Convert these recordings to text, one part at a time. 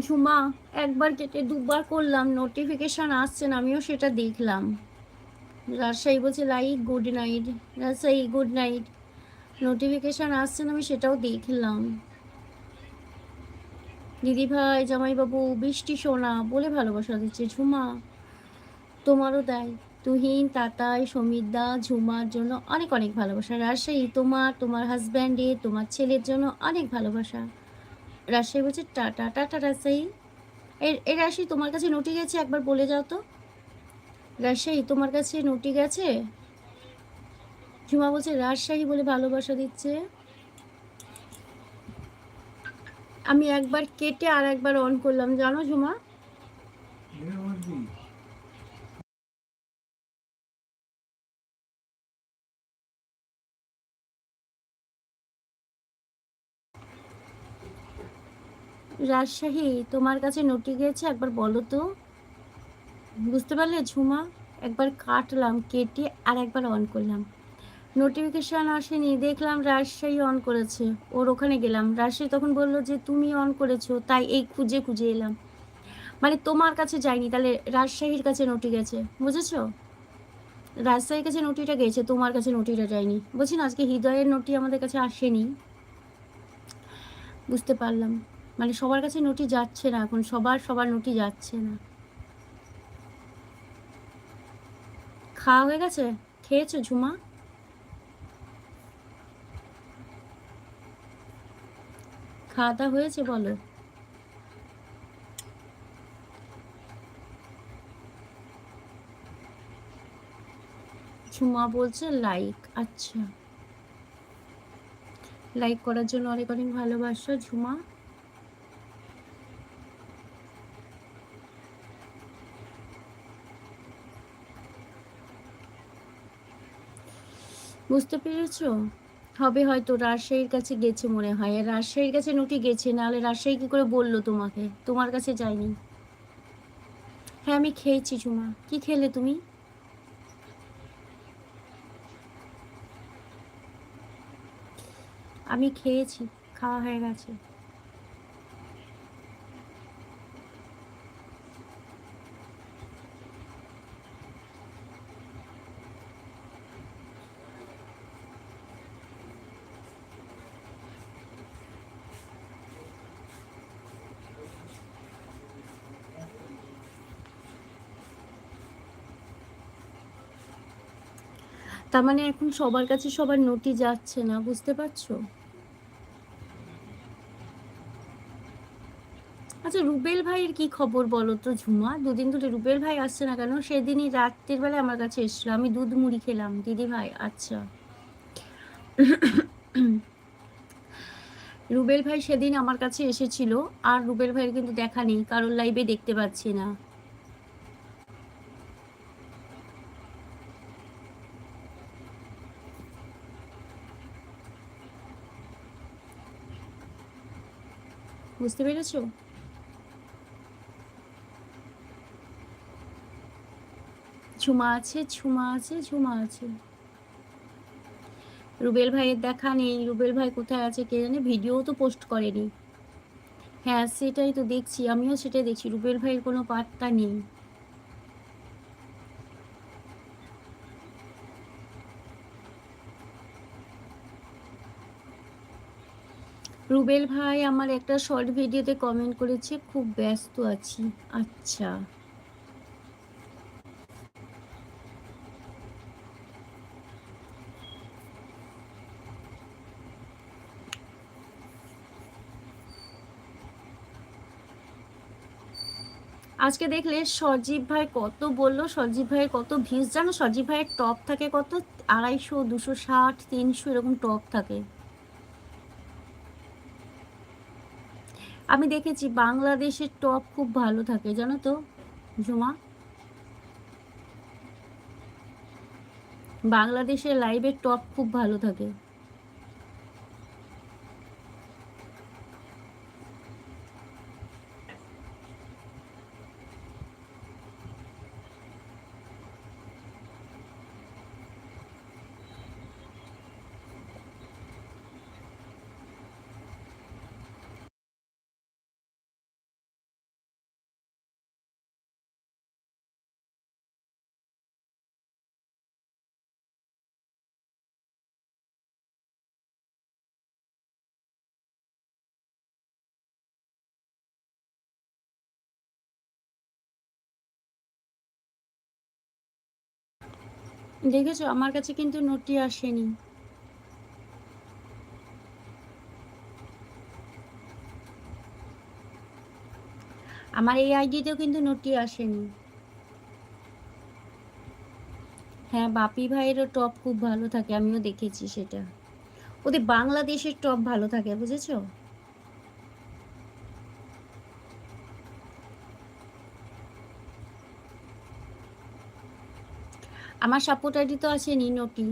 ঝুমা, একবার কেটে দুবার করলাম নোটিফিকেশান আসছে না, আমিও সেটা দেখলাম। রাজশাহী বলছে like good night Rajshahi good night notification আসছে না, আমি সেটাও দেখলাম। দিদি ভাই, জামাইবাবু, বৃষ্টি সোনা বলে ভালোবাসা দিচ্ছে। ঝুমা, তোমারও দেয় তুহিন, তাতাই সমিতদা ঝুমার জন্য অনেক অনেক ভালোবাসা। রাজশাহী, তোমার তোমার হাজব্যান্ডে তোমার ছেলের জন্য অনেক ভালোবাসা। রাজশাহী বলছে টাটা টাটা রাজশাহী। এর রাজশাহী তোমার কাছে নোটি গেছে? একবার বলে যাও তো। রাজশাহী তোমার কাছে নোটি গেছে? ঝুমা বলছে, রাজশাহী বলে ভালোবাসা দিচ্ছে। আমি একবার কেটে আর একবার অন করলাম। জানো ঝুমা? রাজশাহী, তোমার কাছে নোটি গেছে একবার বলো তো। বুঝতে পারলে, ঝুমা? একবার কাটলাম, কেটে আর একবার অন করলাম। নোটিফিকেশান আসেনি, দেখলাম রাজশাহী অন করেছে। ওর ওখানে গেলাম। রাজশাহী তখন বলল যে, তুমি অন করেছ, তাই এই খুঁজে খুঁজে এলাম। মানে তোমার কাছে যায়নি, তাহলে রাজশাহীর কাছে নোটি গেছে, বুঝেছ? রাজশাহীর কাছে নোটিটা গেছে, তোমার কাছে নোটিটা যায়নি। বলছি না, আজকে হৃদয়ের নোটি আমাদের কাছে আসেনি। বুঝতে পারলাম। মানে সবার কাছে নোটি যাচ্ছে না এখন, সবার সবার নোটি যাচ্ছে না। খাওয়া হয়ে গেছে? খেয়েছো ঝুমা? খাওয়া দাওয়া হয়েছে বলো। ঝুমা বলছে লাইক আচ্ছা। লাইক করার জন্য অনেক অনেক ভালোবাসা ঝুমা। বুঝতে পেরেছ? হবে হয়তো রাজশাহীর কাছে গেছে মনে হয়। আর রাজশাহীর কাছে নোটি গেছে, নাহলে রাজশাহী কি করে বলল তোমাকে? তোমার কাছে যায়নি। হ্যাঁ আমি খেয়েছি ঝুমা কি খেলে তুমি? আমি খেয়েছি, খাওয়া হয়ে গেছে। তার মানে এখন সবার কাছে সবার নোটি যাচ্ছে না, বুঝতে পারছ? আচ্ছা রুবেল ভাইয়ের কি খবর বলো তো ঝুমা? দুদিন ধরে রুবেল ভাই আসছে না কেন? সেদিনই রাত্রির বেলা আমার কাছে এসেছিল। আমি দুধ মুড়ি খেলাম। দিদি ভাই আচ্ছা। রুবেল ভাই সেদিন আমার কাছে এসেছিল। আর রুবেল ভাইয়ের কিন্তু দেখা নেই। কারোর লাইভে দেখতে পাচ্ছি না। বুঝতে পেরেছ? ছুমা আছে ছুমা আছে ছুমা আছে। রুবেল ভাইয়ের দেখা নেই। রুবেল ভাই কোথায় আছে কে জানে? ভিডিও তো পোস্ট করেনি। হ্যাঁ সেটাই তো দেখছি। আমিও সেটাই দেখছি। রুবেল ভাইয়ের কোনো পাত্তা নেই। রুবেল ভাই আমার একটা শর্ট ভিডিওতে কমেন্ট করেছে, খুব ব্যস্ত আছি। আচ্ছা। আজকে দেখলে সজীব ভাই কত বলল সজীব ভাইয়ের কত ভিউজ জানো সজীব ভাইয়ের টপ থাকে কত? আড়াইশো, দুশো ষাট, তিনশো এরকম টপ থাকে। আমি দেখেছি বাংলাদেশের টপ খুব ভালো থাকে, জানো তো, জুমা? বাংলাদেশের লাইভের টপ খুব ভালো থাকে। দেখেছ? আমার কাছে কিন্তু নোটটি আসেনি। আমার এই আইডিতেও কিন্তু নোটটি আসেনি। হ্যাঁ বাপি ভাইয়েরও টপ খুব ভালো থাকে, আমিও দেখেছি সেটা। ওদের বাংলাদেশের টপ ভালো থাকে, বুঝেছ? আমার সাপোর্ট আইডি তো আসেনি নোটি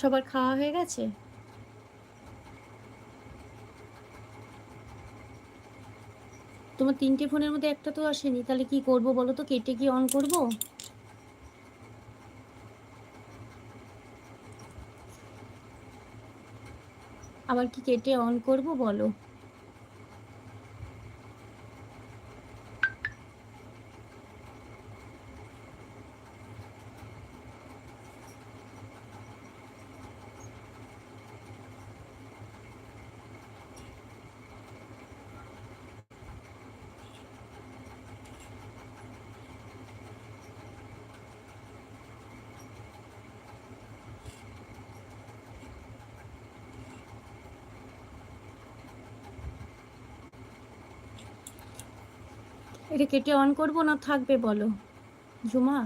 সবার খাওয়া হয়ে গেছে? তোমার তিনটে ফোনের মধ্যে একটা তো আসেনি, তাহলে কি করব বলো তো? কেটে কি অন করব? আবার কি কেটে অন করব বলো? এটা কেটে অন করব না থাকবে বলো? ঝুমা,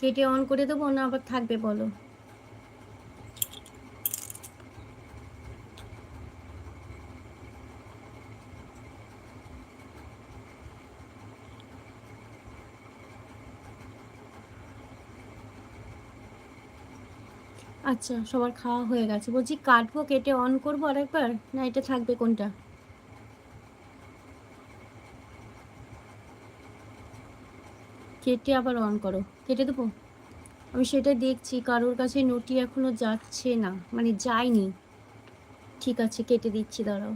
কেটে অন করে দেবো না আবার থাকবে বলো? আচ্ছা সবার খাওয়া হয়ে গেছে। বলছি কাটবো, কেটে অন করব আরেকবার? না, এটা থাকবে কোনটা? কেটে আবার অন করো। কেটে দেবো? আমি সেটা দেখছি, কারোর কাছে নোটি এখনও যাচ্ছে না। মানে যায়নি। ঠিক আছে, কেটে দিচ্ছি, দাঁড়াও।